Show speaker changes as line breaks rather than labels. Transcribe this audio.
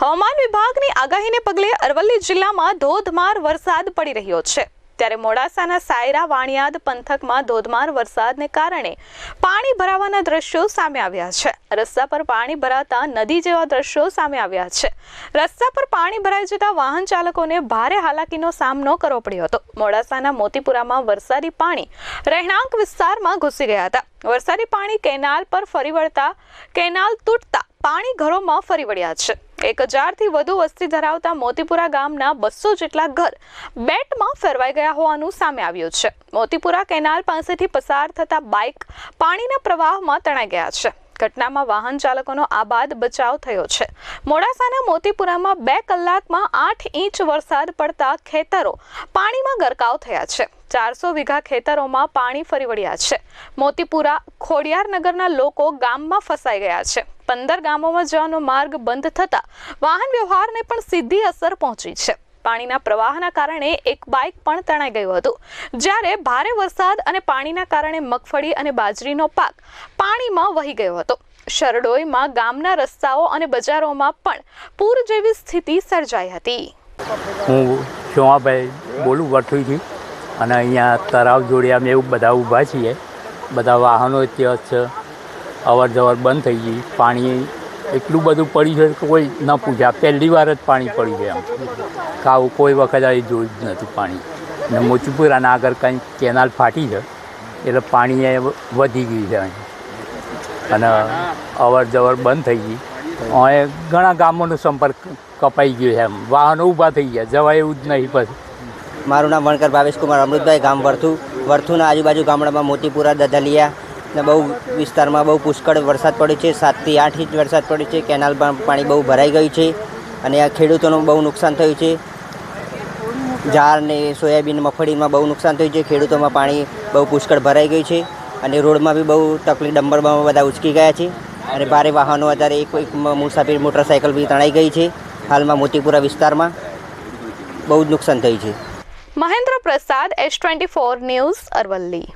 હવામાન વિભાગની આગાહીને પગલે અરવલ્લી જિલ્લામાં ધોધમાર વરસાદ પડી રહ્યો છે. ત્યારે મોડાસાના સાયરા, વાણિયાદ પંથકમાં ધોધમાર વરસાદને કારણે પાણી ભરાવાના દ્રશ્યો સામે આવ્યા છે. રસ્તા પર પાણી ભરાતા નદી જેવા દ્રશ્યો સામે આવ્યા છે. રસ્તા પર પાણી ભરાઈ જતા વાહન ચાલકોને ભારે હાલાકીનો સામનો કરવો પડ્યો હતો. મોડાસાના મોતીપુરામાં વરસાદી પાણી રહેણાંક વિસ્તારમાં ઘૂસી ગયા હતા. વરસાદી પાણી કેનાલ પર ફરી વળતા, કેનાલ તૂટતા પાણી ઘરોમાં ફરી વળ્યા છે. એક હજારથી વધુ વસ્તી ધરાવતા મોતીપુરા ગામના બસો જેટલા ઘર બેટમાં ફેરવાઈ ગયા હોવાનું સામે આવ્યું છે. મોતીપુરા કેનાલ પાસેથી પસાર થતા બાઇક પાણીના પ્રવાહમાં તણાઈ ગયા છે. ઘટનામાં વાહન ચાલકોનો આબાદ બચાવ થયો છે. મોડાસાના મોતીપુરામાં બે કલાકમાં આઠ ઇંચ વરસાદ પડતા ખેતરો પાણીમાં ગરકાવ થયા છે. ચારસો વીઘા ખેતરોમાં પાણી ફરી વળ્યા છે. મોતીપુરા ખોડિયારનગરના લોકો ગામમાં ફસાઈ ગયા છે. પંદર ગામોમાં જવાનો માર્ગ બંધ થતા વાહન વ્યવહારને પણ સીધી અસર પહોંચી છે. પાણીના પ્રવાહના કારણે એક બાઇક પણ તણાઈ ગયું હતું. જ્યારે ભારે વરસાદ અને પાણીના કારણે મગફળી અને બાજરીનો પાક પાણીમાં વહી ગયો હતો. શરડોઈમાં ગામના રસ્તાઓ અને બજારોમાં પણ પૂર જેવી સ્થિતિ સર્જાઈ હતી.
હું શોમાભાઈ બોલું, વઠુઈથી. અને અહીંયા તળાવ જોડે અમે એવું બધા ઊભા છીએ. બધા વાહનો ત્યાં છે. અવર જવર બંધ થઈ ગઈ. પાણી એટલું બધું પડ્યું છે કે કોઈ ન પૂછ્યા પહેલી વાર જ પાણી પડ્યું છે એમ કાવું કોઈ વખત આવી જોયું જ નથી પાણી. ને મોચીપુરાના આગળ કંઈ કેનાલ ફાટી છે, એટલે પાણી વધી ગયું છે અહીં. અને અવર જવર બંધ થઈ ગઈ. અહીં ઘણા ગામોનો સંપર્ક કપાઈ ગયો છે એમ વાહનો ઊભા થઈ ગયા. જવાય એવું જ નહીં પછી.
મારું નામ વણકર ભાવેશ કુમાર અમૃતભાઈ ગામ વર્થુ. વર્થુના આજુબાજુ ગામડામાં મોતીપુરા, દધલિયા ને બહુ વિસ્તારમાં બહુ પુષ્કળ વરસાદ પડ્યો છે. સાતથી આઠ ઇંચ વરસાદ પડ્યો છે. કેનાલમાં પાણી બહુ ભરાઈ ગયું છે અને આ ખેડૂતોનું બહુ નુકસાન થયું છે. ઝાડ ને સોયાબીન, મગફળીમાં બહુ નુકસાન થયું છે. ખેડૂતોમાં પાણી બહુ પુષ્કળ ભરાઈ ગયું છે અને રોડમાં બી બહુ તકલીફ ડંબરમાં બધા ઉચકી ગયા છે અને ભારે વાહનો અત્યારે એક એક મુસાફિર મોટરસાઇકલ બી તણાઈ ગઈ છે. હાલમાં મોતીપુરા વિસ્તારમાં બહુ જ નુકસાન થયું છે.
Mahendra Prasad, S twenty four news Aravalli.